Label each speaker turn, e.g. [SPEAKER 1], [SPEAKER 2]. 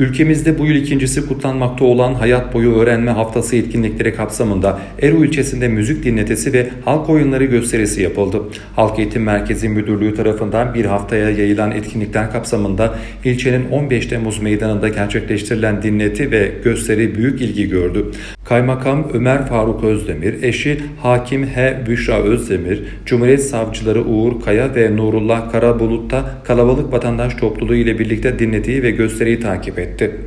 [SPEAKER 1] Ülkemizde bu yıl ikincisi kutlanmakta olan Hayat Boyu Öğrenme Haftası etkinlikleri kapsamında Eru ilçesinde müzik dinletisi ve halk oyunları gösterisi yapıldı. Halk Eğitim Merkezi Müdürlüğü tarafından bir haftaya yayılan etkinlikler kapsamında ilçenin 15 Temmuz meydanında gerçekleştirilen dinleti ve gösteri büyük ilgi gördü. Kaymakam Ömer Faruk Özdemir, eşi Hakim H. Büşra Özdemir, Cumhuriyet Savcıları Uğur Kaya ve Nurullah Karabulut'ta kalabalık vatandaş topluluğu ile birlikte dinletiyi ve gösteriyi takip etti.